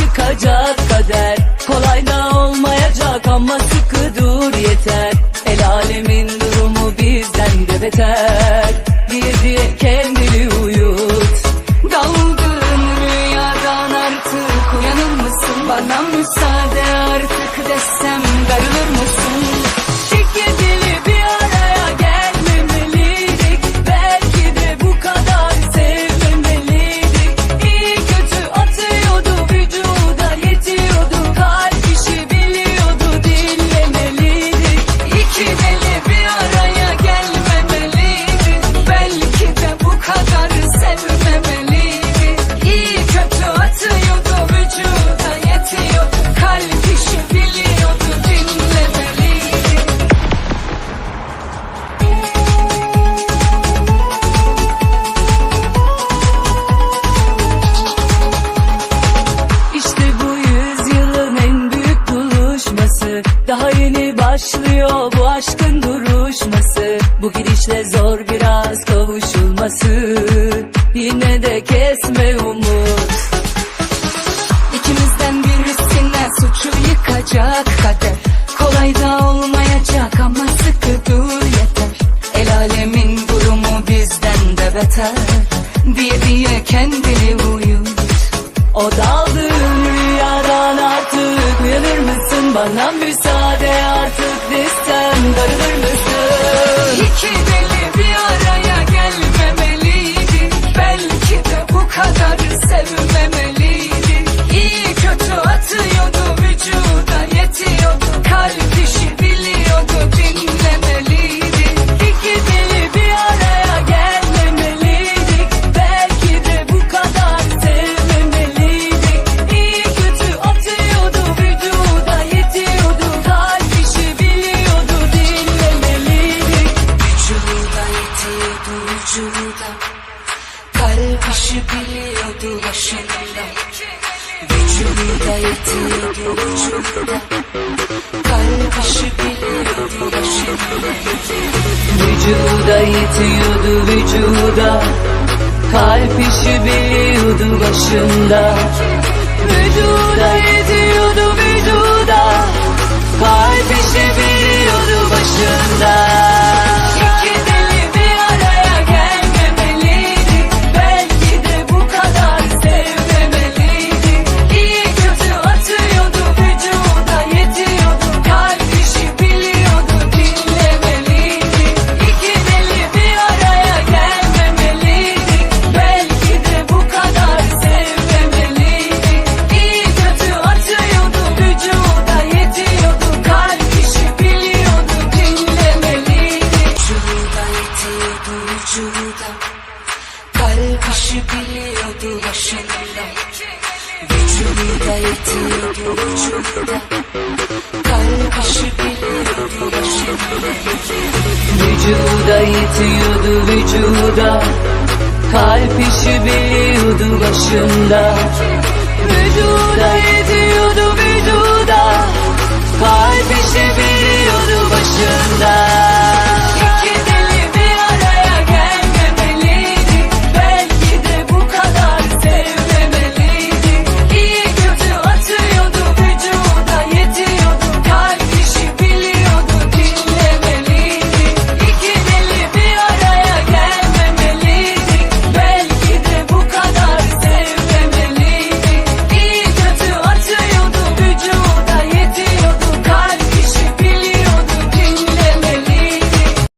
yıkacak kader Kolay da olmayacak ama sıkı dur yeter El alemin durumu bizden de beter Diye diye kendini uyut Daldığın rüyadan artık uyanır mısın? Bana müsaade artık desem darılır mısın? Daha yeni başlıyor bu aşkın duruşması. Bu gidişle zor biraz kavuşulması. Yine de kesme umut. İkimizden birisine suçu yıkacak kader. Kolay da olmayacak ama sıkı dur yeter. El alemin durumu bizden de beter. Diye diye kendini uyut. O daldığın rüyadan artık uyanır mısın? Bana müsaade desem vücuda. Kalp işi biliyordu başında. Vücuda yetiyordu vücuda. Kalp işi biliyordu başında. Vücuda yetiyordu vücuda. Kalp işi biliyordu başında. Vücuda yetiyordu vücuda. Kalp Vücuda yetiyordu vücuda. Kalp işi biliyordu Vücuda yetiyordu Kalp işi biliyordu başında. Vücuda